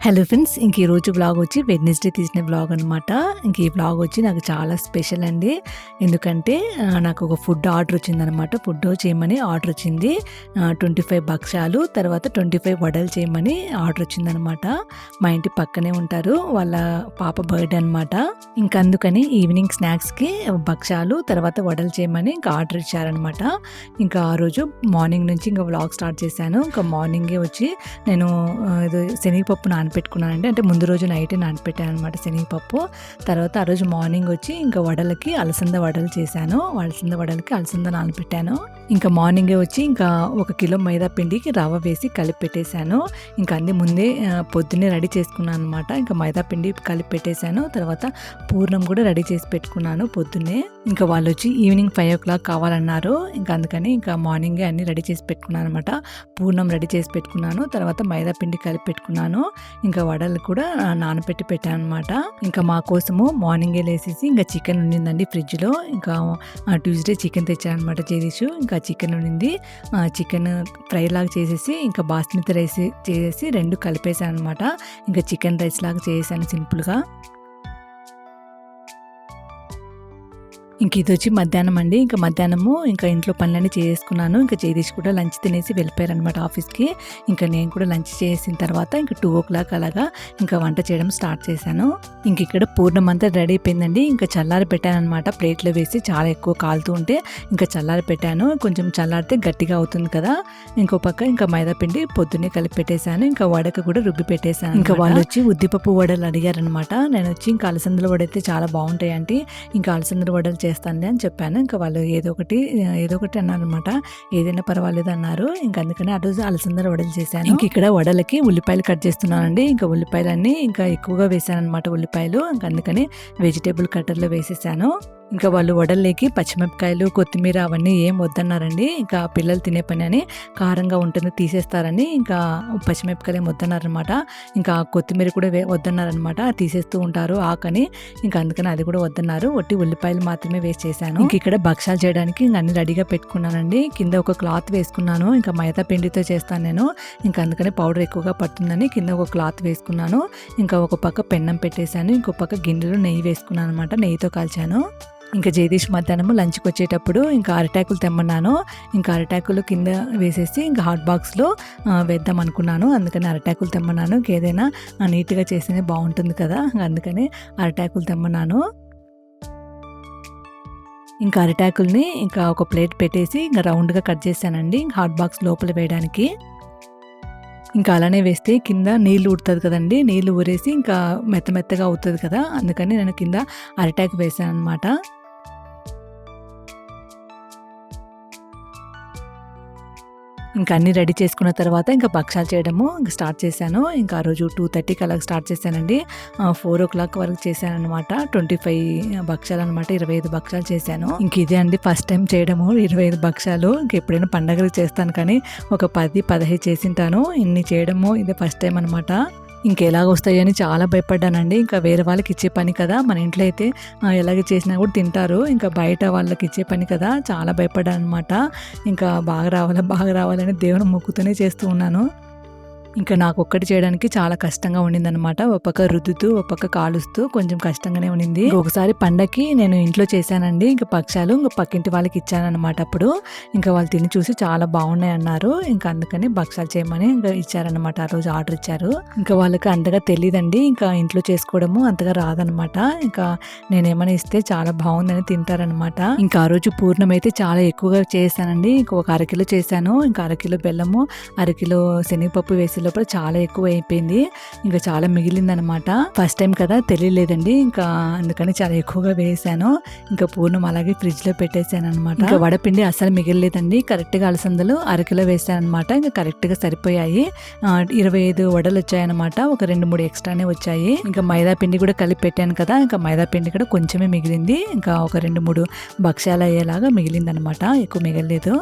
Hello friends ఇంక ఈరోజు blog వచ్చి వెడ్నెస్డే తీసిన బ్లాగ్ అనమాట ఇంక ఈ బ్లాగ్ వచ్చి నాకు చాలా స్పెషల్ అండి. ఎందుకంటే నాకు ఒక ఫుడ్ ఆర్డర్ వచ్చిందనమాట ఫుడ్ చేయమని ఆర్డర్ వచ్చింది. ట్వంటీ ఫైవ్ భక్షాలు తర్వాత ట్వంటీ ఫైవ్ వడలు చేయమని ఆర్డర్ వచ్చిందనమాట మా ఇంటి పక్కనే ఉంటారు వాళ్ళ పాప బర్త్డే అనమాట ఇంకా అందుకని ఈవినింగ్ స్నాక్స్కి భక్షాలు తర్వాత వడలు చేయమని ఇంకా ఆర్డర్ ఇచ్చారనమాట ఇంకా ఆ రోజు మార్నింగ్ నుంచి ఇంకా వ్లాగ్ స్టార్ట్ చేశాను. ఇంకా మార్నింగే వచ్చి నేను శనగపప్పు ఇది శనగపప్పు నానపెట్టుకున్నానండి. అంటే ముందు రోజు నైటే నానపెట్టాను అనమాట శనగపప్పు. తర్వాత ఆ రోజు మార్నింగ్ వచ్చి ఇంకా వడలకి అలసంద వడలు చేశాను. అలసంద వడలకి అలసంద నానపెట్టాను. ఇంకా మార్నింగే వచ్చి ఇంకా ఒక కిలో మైదా పిండికి రవ్వ వేసి కలిపి పెట్టేశాను. ఇంకా అన్ని ముందే పొద్దున్నే రెడీ చేసుకున్నాను అనమాట ఇంకా మైదా పిండి కలిపి పెట్టేశాను. తర్వాత పూర్ణం కూడా రెడీ చేసి పెట్టుకున్నాను పొద్దున్నే. ఇంకా వాళ్ళు వచ్చి ఈవినింగ్ ఫైవ్ ఓ క్లాక్ కావాలన్నారు. ఇంకా అందుకని ఇంకా మార్నింగే అన్ని రెడీ చేసి పెట్టుకున్నాను అనమాట పూర్ణం రెడీ చేసి పెట్టుకున్నాను. తర్వాత మైదా పిండి కలిపి పెట్టుకున్నాను. ఇంకా వడలు కూడా నానబెట్టి పెట్టాను అనమాట ఇంకా మా కోసము మార్నింగే లేసేసి ఇంకా చికెన్ ఉండిందండి ఫ్రిడ్జ్లో. ఇంకా ట్యూస్డే చికెన్ తెచ్చానమాట చేసేసి ఇంకా చికెన్ ఉండింది. చికెన్ ఫ్రై లాగా చేసేసి ఇంకా బాస్మతి రైస్ చేసేసి రెండు కలిపేసాను అనమాట ఇంకా చికెన్ రైస్ లాగా చేసాను సింపుల్గా. ఇంక ఇది వచ్చి మధ్యాహ్నం అండి. ఇంకా మధ్యాహ్నము ఇంకా ఇంట్లో పనులన్నీ చేసుకున్నాను ఇంకా జగదీష్ కూడా లంచ్ తినేసి వెళ్ళిపోయారనమాట ఆఫీస్కి. ఇంకా నేను కూడా లంచ్ చేసిన తర్వాత ఇంకా టూ ఓ క్లాక్ అలాగా ఇంకా వంట చేయడం స్టార్ట్ చేశాను. ఇంక ఇక్కడ పూర్ణం అంతా రెడీ అయిపోయిందండి. ఇంకా చల్లారి పెట్టాను అనమాట ప్లేట్లో వేసి చాలా ఎక్కువ కాలుతూ ఉంటే ఇంకా చల్లారి పెట్టాను. కొంచెం చల్లారితే గట్టిగా అవుతుంది కదా. ఇంకో పక్క ఇంకా మైదా పిండి పొద్దున్నే కలిపి పెట్టేశాను. ఇంకా వడక కూడా రుబ్బి పెట్టేశాను ఇంకా వాళ్ళు వచ్చి ఉద్దిపప్పు వడలు అడిగారనమాట నేను వచ్చి ఇంకా అలసందల వడ అయితే చాలా బాగుంటాయి అంటే ఇంకా అలసందల వడలు చేస్తానులే అని చెప్పాను. ఇంకా వాళ్ళు ఏదో ఒకటి ఏదో ఒకటి అన్నారనమాట ఏదైనా పర్వాలేదు అన్నారు. ఇంకా అందుకని ఆ రోజు అలసందర వడలు చేశాను. ఇంక ఇక్కడ వడలకి ఉల్లిపాయలు కట్ చేస్తున్నానండి. ఇంకా ఉల్లిపాయలన్నీ ఇంకా ఎక్కువగా వేసాను అనమాట ఉల్లిపాయలు. ఇంకా అందుకని వెజిటేబుల్ కట్టర్లో వేసేసాను. ఇంకా వాళ్ళు వడల్లేకి పచ్చిమిరపకాయలు కొత్తిమీర అవన్నీ ఏం వద్దన్నారండి. ఇంకా పిల్లలు తినే పని అని కారంగా ఉంటుంది తీసేస్తారని ఇంకా పచ్చిమిరపకాయలు ఏం వద్దన్నారనమాట ఇంకా కొత్తిమీర కూడా వే వద్దన్నారనమాట తీసేస్తూ ఉంటారు ఆకని. ఇంకా అందుకని అది కూడా వద్దన్నారు. ఒట్టి ఉల్లిపాయలు మాత్రమే వేస్ట్ చేశాను. ఇంక ఇక్కడ భక్షాలు చేయడానికి ఇంకా అన్ని రెడీగా పెట్టుకున్నానండి. కింద ఒక క్లాత్ వేసుకున్నాను. ఇంకా మైదా పిండితో చేస్తాను నేను. ఇంకా అందుకని పౌడర్ ఎక్కువగా పడుతుందని కింద ఒక క్లాత్ వేసుకున్నాను. ఇంకా ఒక పక్క పెన్నం పెట్టేశాను. ఇంకో పక్క గిన్నెలో నెయ్యి వేసుకున్నాను అనమాట నెయ్యితో కాల్చాను. ఇంకా జగదీష్ మధ్యాహ్నం లంచ్కి వచ్చేటప్పుడు ఇంకా అరటాకులు తెమ్మన్నాను. ఇంకా అరిటాకులు కింద వేసేసి ఇంకా హాట్ బాక్స్లో వేద్దాం అనుకున్నాను. అందుకని అరటాకులు తెమ్మన్నాను. ఏదైనా నీట్గా చేస్తేనే బాగుంటుంది కదా. అందుకని అరటాకులు తెమ్మన్నాను. ఇంకా అరిటాకుల్ని ఇంకా ఒక ప్లేట్ పెట్టేసి ఇంకా రౌండ్గా కట్ చేశానండి ఇంకా హాట్ బాక్స్ లోపల వేయడానికి. ఇంకా అలానే వేస్తే కింద నీళ్ళు ఉడుతుంది కదండి. నీళ్ళు ఊరేసి ఇంకా మెత్త మెత్తగా అవుతుంది కదా. అందుకని నేను కింద అరిటాకు వేసాను అనమాట ఇంకా అన్ని రెడీ చేసుకున్న తర్వాత ఇంకా భక్షాలు చేయడము ఇంకా స్టార్ట్ చేశాను. ఇంకా ఆ రోజు టూ థర్టీకి అలా స్టార్ట్ చేశానండి. ఫోర్ ఓ క్లాక్ వరకు చేశాను అనమాట ట్వంటీ ఫైవ్ భక్షాలు అనమాట ఇరవై ఐదు భక్షాలు చేశాను. ఇంక ఇదే అండి ఫస్ట్ టైం చేయడము ఇరవై ఐదు భక్షాలు. ఇంక ఎప్పుడైనా పండగలు చేస్తాను కానీ ఒక పది పదహైదు చేసింటాను. ఇన్ని చేయడము ఇదే ఫస్ట్ టైం అనమాట ఇంకెలాగ వస్తాయని చాలా భయపడ్డానండి. ఇంకా వేరే వాళ్ళకి ఇచ్చే పని కదా మన ఇంట్లో అయితే ఎలాగ చేసినా కూడా తింటారు. ఇంకా బయట వాళ్ళకి ఇచ్చే పని కదా చాలా భయపడ్డాను అనమాట ఇంకా బాగా రావాలా బాగా రావాలని దేవుని మొక్కుతూనే చేస్తూ ఉన్నాను. ఇంకా నాకు ఒక్కటి చేయడానికి చాలా కష్టంగా ఉండిందనమాట ఒక పక్క రుద్దుతూ ఒక పక్క కాలుస్తూ కొంచెం కష్టంగానే ఉండింది. ఒకసారి పండక్కి నేను ఇంట్లో చేశానండి. ఇంకా పక్షాలు ఇంకా పక్కింటి వాళ్ళకి ఇచ్చానమాట అప్పుడు. ఇంకా వాళ్ళు తిని చూసి చాలా బాగున్నాయి అన్నారు. ఇంకా అందుకని భక్షాలు చేయమని ఇంకా ఇచ్చారనమాట ఆ రోజు ఆర్డర్ ఇచ్చారు. ఇంకా వాళ్ళకి అంతగా తెలియదండి ఇంకా ఇంట్లో చేసుకోవడము అంతగా రాదనమాట ఇంకా నేనేమైనా ఇస్తే చాలా బాగుందని తింటారనమాట ఇంకా ఆ రోజు పూర్ణం అయితే చాలా ఎక్కువగా చేశానండి. ఇంకా ఒక అరకిలో చేశాను. ఇంకా అరకిలో బెల్లము అరకిలో శనగపప్పు వేసి లోపల చాలా ఎక్కువ అయిపోయింది ఇంకా చాలా మిగిలిందనమాట. ఫస్ట్ టైం కదా తెలియలేదండి. ఇంకా అందుకని చాలా ఎక్కువగా వేసాను. ఇంకా పూర్ణం అలాగే ఫ్రిడ్జ్లో పెట్టేశాను అనమాట ఇంకా వడపిండి అసలు మిగిలలేదండి. కరెక్ట్గా అలసందలు అరకిలో వేసాను అనమాట ఇంకా కరెక్ట్గా సరిపోయాయి. ఇరవై ఐదు వడలు వచ్చాయన్నమాట ఒక రెండు మూడు ఎక్స్ట్రానే వచ్చాయి. ఇంకా మైదా పిండి కూడా కలిపి పెట్టాను కదా ఇంకా మైదా పిండి కూడా కొంచెమే మిగిలింది. ఇంకా ఒక రెండు మూడు భక్ష్యాలు అయ్యేలాగా మిగిలిందనమాట. ఎక్కువ మిగలలేదు.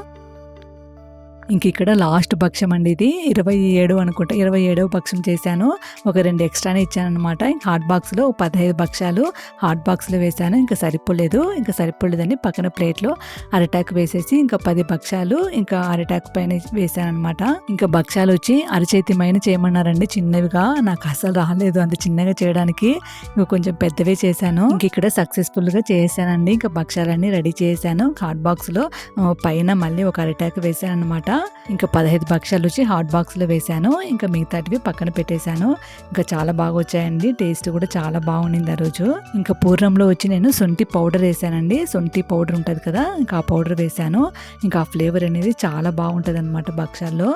ఇంక ఇక్కడ లాస్ట్ పక్షం అండి ఇది. ఇరవై ఏడు అనుకుంటా ఇరవై ఏడవ పక్షం చేశాను. ఒక రెండు ఎక్స్ట్రానే ఇచ్చాను అనమాట ఇంకా హాట్ బాక్స్లో ఒక పదహైదు పక్షాలు హాట్ బాక్స్లో వేశాను. ఇంకా సరిపోలేదు. ఇంకా సరిపోలేదని పక్కన ప్లేట్లో అరిటాకు వేసేసి ఇంకా పది భక్షాలు ఇంకా అరిటాక్ పైన వేశాను అనమాట ఇంకా భక్ష్యాలు వచ్చి అరచేతి మైన చేయమన్నారండి చిన్నవిగా. నాకు అసలు రాలేదు అంత చిన్నగా చేయడానికి. ఇంకా కొంచెం పెద్దవే చేశాను. ఇంక ఇక్కడ సక్సెస్ఫుల్గా చేశానండి. ఇంకా భక్ష్యాలన్నీ రెడీ చేశాను. హాట్ బాక్స్లో పైన మళ్ళీ ఒక అరిటాక్ వేసాను అనమాట ఇంకా పదహైదు భక్ష్యాలు వచ్చి హాట్ బాక్స్లో వేశాను. ఇంకా మిగతాటివి పక్కన పెట్టేశాను. ఇంకా చాలా బాగా వచ్చాయండి టేస్ట్ కూడా చాలా బాగుండింది ఆ రోజు. ఇంకా పూర్వంలో వచ్చి నేను సొంటి పౌడర్ వేసానండి సొంటి పౌడర్ ఉంటుంది కదా ఇంకా ఆ పౌడర్ వేశాను. ఇంకా ఆ ఫ్లేవర్ అనేది చాలా బాగుంటుంది అనమాట భక్ష్యాల్లో.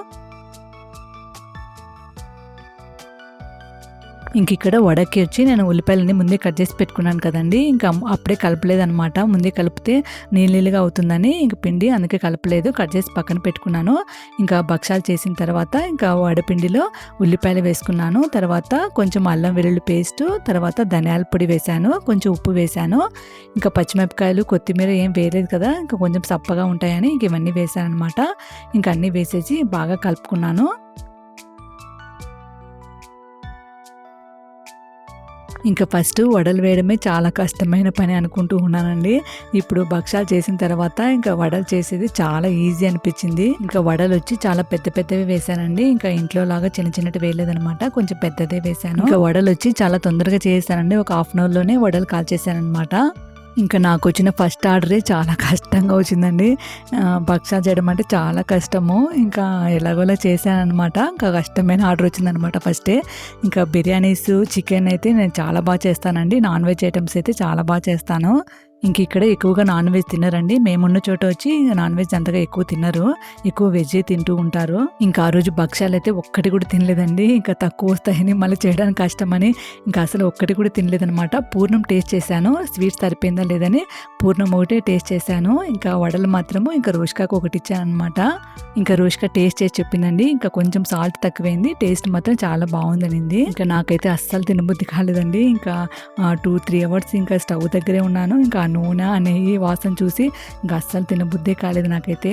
ఇంక ఇక్కడ వడకి వచ్చి నేను ఉల్లిపాయలని ముందే కట్ చేసి పెట్టుకున్నాను కదండి. ఇంకా అప్పుడే కలపలేదనమాట ముందే కలిపితే నీళ్ళుగా అవుతుందని ఇంక పిండి అందుకే కలపలేదు. కట్ చేసి పక్కన పెట్టుకున్నాను. ఇంకా భక్షాలు చేసిన తర్వాత ఇంకా వడపిండిలో ఉల్లిపాయలు వేసుకున్నాను. తర్వాత కొంచెం అల్లం వెల్లుల్లి పేస్ట్ తర్వాత ధనియాల పొడి వేశాను. కొంచెం ఉప్పు వేశాను. ఇంకా పచ్చిమిరపకాయలు కొత్తిమీర ఏం వేయలేదు కదా ఇంకా కొంచెం సప్పగా ఉంటాయని ఇంక ఇవన్నీ వేసాను అనమాట ఇంకా అన్నీ వేసేసి బాగా కలుపుకున్నాను. ఇంకా ఫస్ట్ వడలు వేయడమే చాలా కష్టమైన పని అనుకుంటూ ఉన్నానండి. ఇప్పుడు భక్షాలు చేసిన తర్వాత ఇంకా వడలు చేసేది చాలా ఈజీ అనిపించింది. ఇంకా వడలు వచ్చి చాలా పెద్ద పెద్దవి వేశానండి. ఇంకా ఇంట్లో లాగా చిన్న చిన్నటి వేయలేదనమాట కొంచెం పెద్దదే వేసాను ఇంకా వడలు వచ్చి చాలా తొందరగా చేసానండి ఒక హాఫ్ అన్ అవర్లోనే వడలు వడలు కాల్చేసానమాట ఇంకా నాకు వచ్చిన ఫస్ట్ ఆర్డరే చాలా కష్టంగా వచ్చిందండి. ఆ, భక్షాలు చేయడం అంటే చాలా కష్టము. ఇంకా ఎలాగోలా చేశాను అనమాట ఇంకా కష్టమైన ఆర్డర్ వచ్చిందనమాట ఫస్టే. ఇంకా బిర్యానీస్ చికెన్ అయితే నేను చాలా బాగా చేస్తానండి. నాన్ వెజ్ ఐటమ్స్ అయితే చాలా బాగా చేస్తాను. ఇంక ఇక్కడ ఎక్కువగా నాన్ వెజ్ తినరండి మేమున్న చోట వచ్చి నాన్ వెజ్ అంతగా ఎక్కువ తినరు. ఎక్కువ వెజ్ తింటూ ఉంటారు. ఇంకా ఆ రోజు భక్ష్యాలు అయితే ఒక్కటి కూడా తినలేదండి. ఇంకా తక్కువ వస్తాయని మళ్ళీ చేయడానికి కష్టమని ఇంకా అసలు ఒక్కటి కూడా తినలేదనమాట పూర్ణం టేస్ట్ చేశాను. స్వీట్స్ సరిపోయిందా లేదని పూర్ణం ఒకటే టేస్ట్ చేశాను. ఇంకా వడలు మాత్రము ఇంకా రోష్కాకు ఒకటి ఇచ్చాను అనమాట ఇంకా రోష్కా టేస్ట్ చేసి చెప్పిందండి. ఇంకా కొంచెం సాల్ట్ తక్కువైంది. టేస్ట్ మాత్రం చాలా బాగుందనింది. ఇంకా నాకైతే అస్సలు తినబుద్ధి కాలేదండి. ఇంకా టూ త్రీ అవర్స్ ఇంకా స్టవ్ దగ్గరే ఉన్నాను. ఇంకా నూనె ఆ నెయ్యి వాసన చూసి ఇంకా అస్సలు తినబుద్ధే కాలేదు నాకైతే.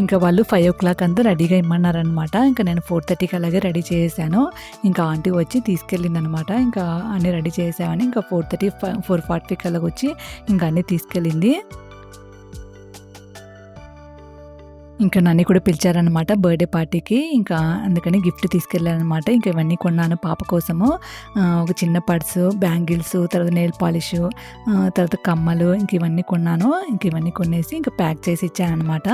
ఇంకా వాళ్ళు ఫైవ్ ఓ క్లాక్ అంతా రెడీగా ఇమ్మన్నారనమాట ఇంకా నేను ఫోర్ థర్టీకి అలాగే రెడీ చేశాను ఇంకా ఆంటీ వచ్చి తీసుకెళ్ళింది అనమాట ఇంకా అన్నీ రెడీ చేసామని ఇంకా ఫోర్ థర్టీ ఫోర్ ఫార్టీకి అలాగ వచ్చి ఇంకా అన్నీ తీసుకెళ్ళింది. ఇంకా నన్ను కూడా పిలిచారనమాట బర్త్డే పార్టీకి. ఇంకా అందుకని గిఫ్ట్ తీసుకెళ్ళానమాట ఇంకా ఇవన్నీ కొన్నాను పాప కోసము. ఒక చిన్న పర్సు బ్యాంగిల్స్ తర్వాత నెయిల్ పాలిష్ తర్వాత కమ్మలు ఇంక ఇవన్నీ కొన్నాను. ఇంక ఇవన్నీ కొనేసి ఇంకా ప్యాక్ చేసి ఇచ్చానమాట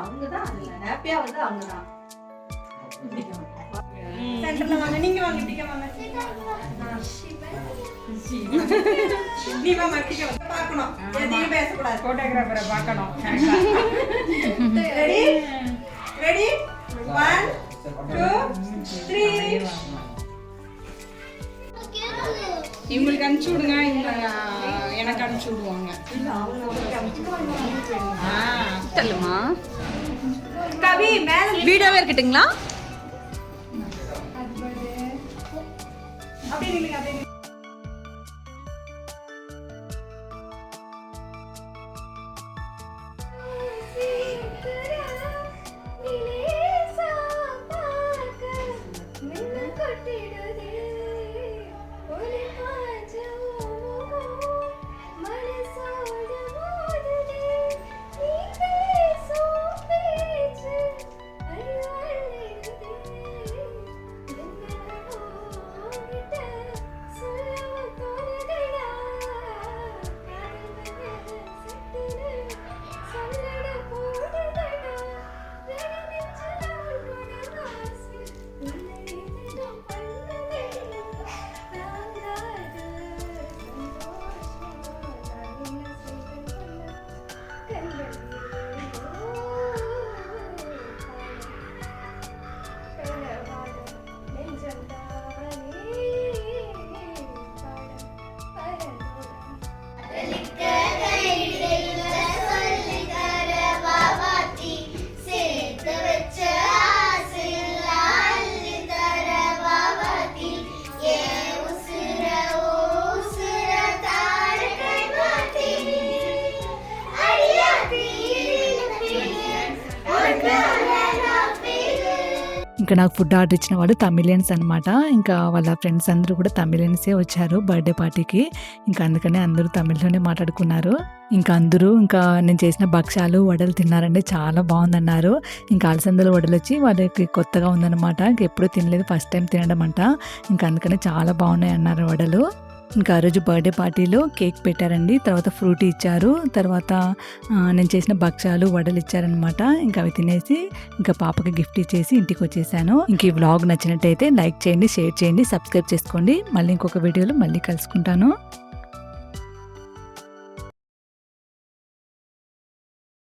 அவங்கதான் ஹாப்பியா வந்து அவங்கதான். சென்டர்ல வாங்க நீங்க வாங்க டிக்க வாங்க. நீ வாங்க டிக்க வாங்க. பார்க்கணும். எதையும் பேசக்கூடாது. போட்டோகிராஃபரை பார்க்கணும். Ready ready one two three இவங்களுக்கு அனுப்பிச்சு விடுங்க. இவங்க எனக்கு அனுப்பிச்சு விடுவாங்க. சொல்லுமா கவி மேல வீடியோவே இருக்கட்டுங்களா? Vem, vem, vem. ఇంకా నాకు ఫుడ్ ఆర్డర్ ఇచ్చిన వాళ్ళు తమిళియన్స్ అనమాట ఇంకా వాళ్ళ ఫ్రెండ్స్ అందరూ కూడా తమిళియన్సే వచ్చారు బర్త్డే పార్టీకి ఇంకా అందుకనే అందరూ తమిళ్ళోనే మాట్లాడుకున్నారు. ఇంకా అందరూ ఇంకా నేను చేసిన భక్ష్యాలు వడలు తిన్నారండి. చాలా బాగుందన్నారు. ఇంకా అలసందల వడలు వచ్చి వాళ్ళకి కొత్తగా ఉందన్నమాట. ఇంకా ఎప్పుడూ తినలేదు ఫస్ట్ టైం తినడం అంట. ఇంకా అందుకనే చాలా బాగున్నాయి అన్నారు వడలు. ఇంకా ఆ రోజు బర్త్డే పార్టీలో కేక్ పెట్టారండి. తర్వాత ఫ్రూట్ ఇచ్చారు. తర్వాత నేను చేసిన భక్ష్యాలు వడలు ఇచ్చారనమాట ఇంకా అవి తినేసి ఇంకా పాపకి గిఫ్ట్ ఇచ్చేసి ఇంటికి వచ్చేసాను. ఇంక ఈ వ్లాగ్ నచ్చినట్టయితే లైక్ చేయండి షేర్ చేయండి సబ్స్క్రైబ్ చేసుకోండి. మళ్ళీ ఇంకొక వీడియోలో మళ్ళీ కలుసుకుంటాను.